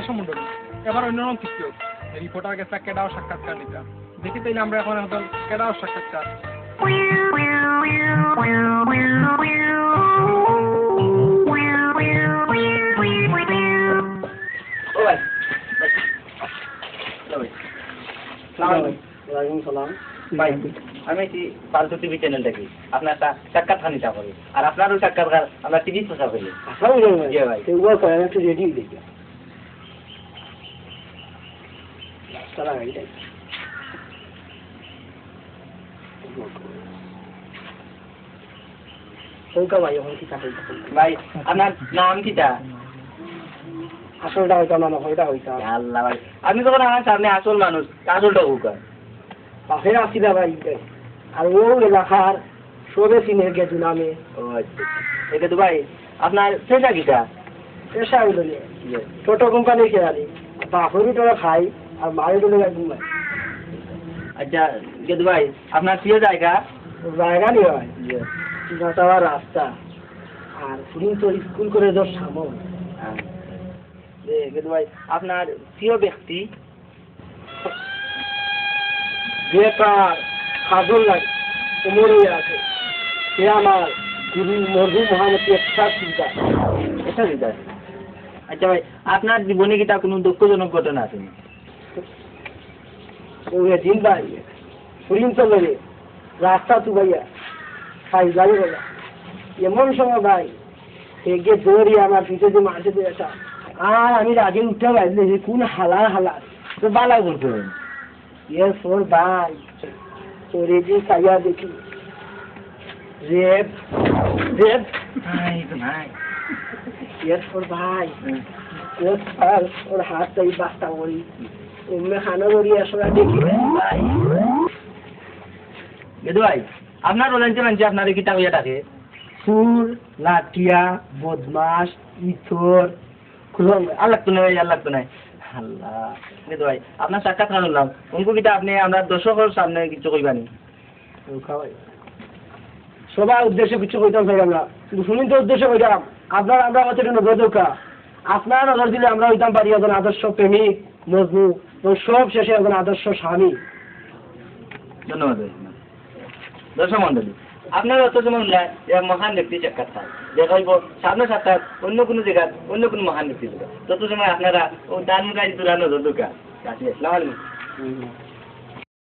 দর্শক মন্ডলী এবার অন্যরকম কিছু রিপোর্টার কেডাও সাক্ষাৎকার দেখি তাইলে আমরা এখন কেডাও সাক্ষাৎকার আমি এই পালতু টিভি চ্যানেল দেখি আপনার একটা সাক্ষাৎকার নিতে করি আর আপনারও সাক্ষাৎকার আমরা টিভি প্রচার করি ভাই। সেগুলো করে একটু রেডি দেখি ভাই কি কাটে ভাই আপনার নাম কিটা? আসলটা হইতাম না হইতা হইতাম আল্লাহ ভাই। আপনি তখন আমার সামনে আসল মানুষ আসলটা হুকা পাশের আসিলা ভাই আর ও এলাকার সবে চিনে গেছু নামে। আচ্ছা এটা তো ভাই আপনার পেশা কিটা? পেশা হইল ছোট কোম্পানি খেয়ালি তোরা খাই আর মায়ের তোলে ঘুমাই আচ্ছা গেদু ভাই আপনার প্রিয় জায়গা? জায়গা নিয়ে হয়। যাতাবার রাস্তা। আর পুলিশ তো স্কুল করে ধর সামন হ্যাঁ। গেদু ভাই আপনার প্রিয় ব্যক্তি? যে তার সাধন লাগে উমরে আছে। সে আমার গুরু মরহু মহামতি একটা চিন্তা এটা হৃদয় আচ্ছা ভাই আপনার জীবনে কি তা কোনো দুঃখজনক ঘটনা আছে? ওকে দিন ভাই পুলিশ তো লাগে রাস্তা তু ভাইয়া। খাই যাবে বলা। এমন সময় ভাই একে দৌড়ি আমার পিছে যে মাঝে দিয়ে আর আমি রাগে উঠতে পারলে যে কোন হালা হালা তো বালা করছেন Yes, for ভাই তোরে যে সাইয়া দেখি। রেড নাই তো নাই। Yes, for ভাই স্যার ওর হাত তাই বাস্তা করি এমনি খানো করি আসলে দেখি ভাই আপনার বলেন মানছি আপনার কি টাকা থাকে সুর লাটিয়া বদমাস ইথর আল্লাহ ভাই, আপনার উনকু কিটা আপনি আমরা সামনে কিছু কইবানি? সবার উদ্দেশ্যে কিছু কইতাম আমরা। তো, উদ্দেশ্য কইতাম। আপনার, আমরা হচ্ছে আপনার নজর দিলে আমরা হইতাম পারি একজন আদর্শ প্রেমিক মজনু এবং সব শেষে একজন আদর্শ স্বামী। ধন্যবাদ দর্শক মন্ডলী আপনার অত এক মহান ব্যক্তি সাক্ষাৎকার যে কইব সামনে সাক্ষাৎ অন্য কোনো জায়গা অন্য কোনো মহান ব্যক্তি তত সময় আপনারা ও দান গাড়ি তোলা নজর দোকান আসি আসসালামু আলাইকুম।